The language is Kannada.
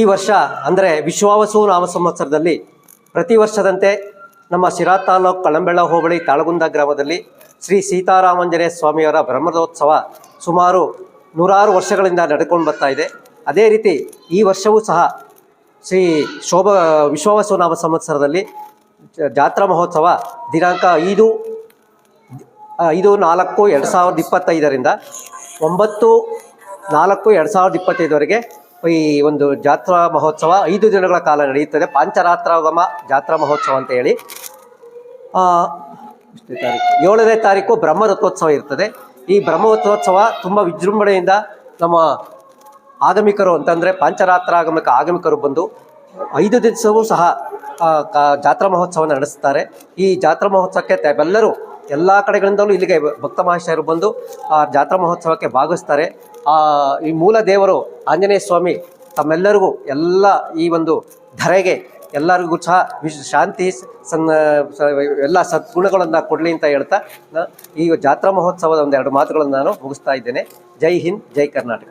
ಈ ವರ್ಷ, ಅಂದರೆ ವಿಶ್ವಾವಸು ನಾಮ ಸಂವತ್ಸರದಲ್ಲಿ ಪ್ರತಿ ವರ್ಷದಂತೆ ನಮ್ಮ ಶಿರಾ ತಾಲೂಕು ಕಳಂಬೆಳ ಹೋಬಳಿ ತಾಳಗುಂದ ಗ್ರಾಮದಲ್ಲಿ ಶ್ರೀ ಸೀತಾರಾಮಾಂಜನೇಯ ಸ್ವಾಮಿಯವರ ಬ್ರಹ್ಮರಥೋತ್ಸವ ಸುಮಾರು ನೂರಾರು ವರ್ಷಗಳಿಂದ ನಡ್ಕೊಂಡು ಬರ್ತಾ ಇದೆ. ಅದೇ ರೀತಿ ಈ ವರ್ಷವೂ ಸಹ ಶ್ರೀ ಶೋಭ, ವಿಶ್ವಾವಸು ನಾಮ ಸಂವತ್ಸರದಲ್ಲಿ ಜಾತ್ರಾ ಮಹೋತ್ಸವ ದಿನಾಂಕ ಐದು ಐದು ನಾಲ್ಕು ಎರಡು ಸಾವಿರದ ಇಪ್ಪತ್ತೈದರಿಂದ ಒಂಬತ್ತು ನಾಲ್ಕು ಎರಡು ಸಾವಿರದ ಇಪ್ಪತ್ತೈದವರೆಗೆ ಈ ಒಂದು ಜಾತ್ರಾ ಮಹೋತ್ಸವ ಐದು ದಿನಗಳ ಕಾಲ ನಡೆಯುತ್ತದೆ. ಪಾಂಚರಾತ್ರಾಗಮ ಜಾತ್ರಾ ಮಹೋತ್ಸವ ಅಂತ ಹೇಳಿ. ಏಳನೇ ತಾರೀಕು ಬ್ರಹ್ಮರಥೋತ್ಸವ ಇರ್ತದೆ. ಈ ಬ್ರಹ್ಮರಥೋತ್ಸವ ತುಂಬ ವಿಜೃಂಭಣೆಯಿಂದ ನಮ್ಮ ಆಗಮಿಕರು ಅಂತಂದರೆ ಪಾಂಚರಾತ್ರಾಗಮಕ ಆಗಮಿಕರು ಬಂದು ಐದು ದಿವಸವೂ ಸಹ ಜಾತ್ರಾ ಮಹೋತ್ಸವ ನಡೆಸ್ತಾರೆ. ಈ ಜಾತ್ರಾ ಮಹೋತ್ಸವಕ್ಕೆ ತಾವೆಲ್ಲರೂ ಎಲ್ಲ ಕಡೆಗಳಿಂದಲೂ ಇಲ್ಲಿಗೆ ಭಕ್ತ ಮಹಾಶಯರು ಬಂದು ಆ ಜಾತ್ರಾ ಮಹೋತ್ಸವಕ್ಕೆ ಭಾಗವಹಿಸ್ತಾರೆ. ಆ, ಈ ಮೂಲ ದೇವರು ಆಂಜನೇಯ ಸ್ವಾಮಿ ತಮ್ಮೆಲ್ಲರಿಗೂ ಎಲ್ಲ ಈ ಒಂದು ಧರೆಗೆ ಎಲ್ಲರಿಗೂ ಸಹ ವಿಶ್ ಶಾಂತಿ ಸನ್ನ ಎಲ್ಲ ಸದ್ಗುಣಗಳನ್ನು ಕೊಡಲಿ ಅಂತ ಹೇಳ್ತಾ ಈ ಜಾತ್ರಾ ಮಹೋತ್ಸವದ ಒಂದೆರಡು ಮಾತುಗಳನ್ನು ನಾನು ಮುಗಿಸ್ತಾ ಇದ್ದೇನೆ. ಜೈ ಹಿಂದ್ ಜೈ ಕರ್ನಾಟಕ